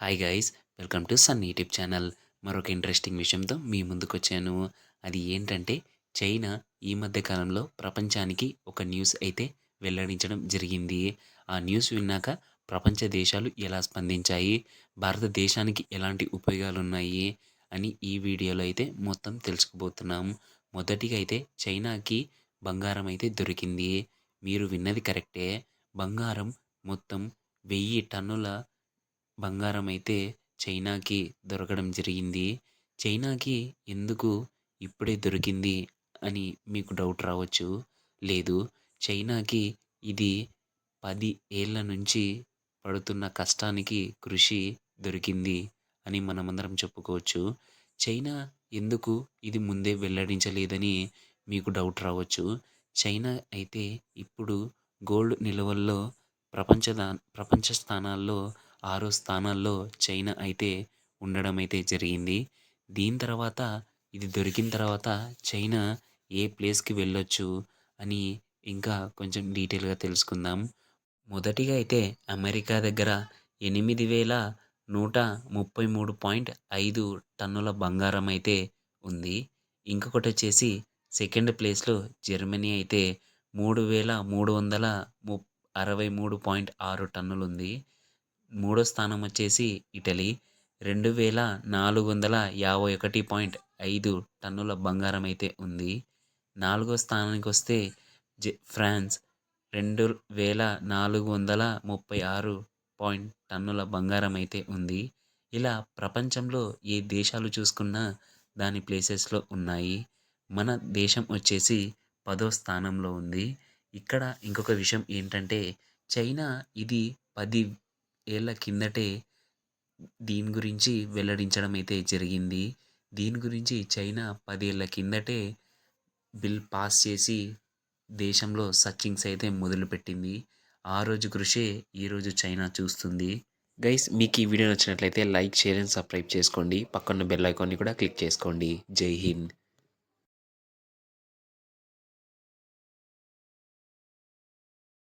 Hi guys welcome to sun YouTube channel మరొక interesting విషయంతో మీ ముందుకు వచ్చాను అది ఏంటంటే చైనా ఈ మధ్య కాలంలో ప్రపంచానికి ఒక న్యూస్ అయితే వెల్లడించడం జరిగింది. ఆ న్యూస్ విన్నాక ప్రపంచ దేశాలు ఎలా స్పందించాయి భారతదేశానికి ఎలాంటి ఉపయోగాలు ఉన్నాయి అని ఈ వీడియోలో అయితే మొత్తం తెలుసుకోబోతున్నాం మొదటిగా అయితే చైనాకి బంగారం అయితే దొరికింది. మీరు విన్నది కరెక్టే. బంగారం మొత్తం వెయ్యి టన్నుల బంగారం అయితే చైనాకి దొరకడం జరిగింది. చైనాకి ఎందుకు ఇప్పుడే దొరికింది అని మీకు డౌట్ రావచ్చు? లేదు. చైనాకి ఇది పది ఏళ్ళ నుంచి పడుతున్న కష్టానికి కృషి దొరికింది అని మనమందరం చెప్పుకోవచ్చు. చైనా ఎందుకు ఇది ముందే వెల్లడించలేదని మీకు డౌట్ రావచ్చు. చైనా అయితే ఇప్పుడు గోల్డ్ నిల్వల్లో ప్రపంచ ప్రపంచ స్థానాల్లో ఆరో స్థానాల్లో చైనా అయితే ఉండడం అయితే జరిగింది. దీని తర్వాత ఇది దొరికిన తర్వాత చైనా ఏ ప్లేస్కి వెళ్ళొచ్చు అని ఇంకా కొంచెం డీటెయిల్గా తెలుసుకుందాం. మొదటిగా అయితే అమెరికా దగ్గర ఎనిమిది వేల నూట ముప్పై మూడు పాయింట్ ఐదు టన్నుల బంగారం అయితే ఉంది. ఇంకొకటి వచ్చేసి సెకండ్ ప్లేస్లో జర్మనీ అయితే మూడు వేల మూడు వందల ము అరవై మూడు పాయింట్ ఆరు టన్నులు ఉంది. మూడో స్థానం వచ్చేసి ఇటలీ. రెండు వేల నాలుగు వందల యాభై ఒకటి పాయింట్ ఐదు టన్నుల బంగారం అయితే ఉంది. నాలుగో స్థానానికి వస్తే జె ఫ్రాన్స్ రెండు వేల నాలుగు వందల ముప్పై ఆరు పాయింట్ టన్నుల బంగారం అయితే ఉంది. ఇలా ప్రపంచంలో ఏ దేశాలు చూసుకున్నా దాని ప్లేసెస్లో ఉన్నాయి. మన దేశం వచ్చేసి పదో స్థానంలో ఉంది. ఇక్కడ ఇంకొక విషయం ఏంటంటే చైనా ఇది పది ఏళ్ళ కిందటే దీని గురించి వెల్లడించడం అయితే జరిగింది. దీని గురించి చైనా పదేళ్ళ కిందటే బిల్ పాస్ చేసి దేశంలో సర్చింగ్స్ అయితే మొదలుపెట్టింది. ఆ రోజు కృషే ఈరోజు చైనా చూస్తుంది. గైస్ మీకు ఈ వీడియో నచ్చినట్లయితే లైక్ షేర్ అండ్ సబ్స్క్రైబ్ చేసుకోండి. పక్కన బెల్ ఐకాన్ని కూడా క్లిక్ చేసుకోండి. జై హింద్.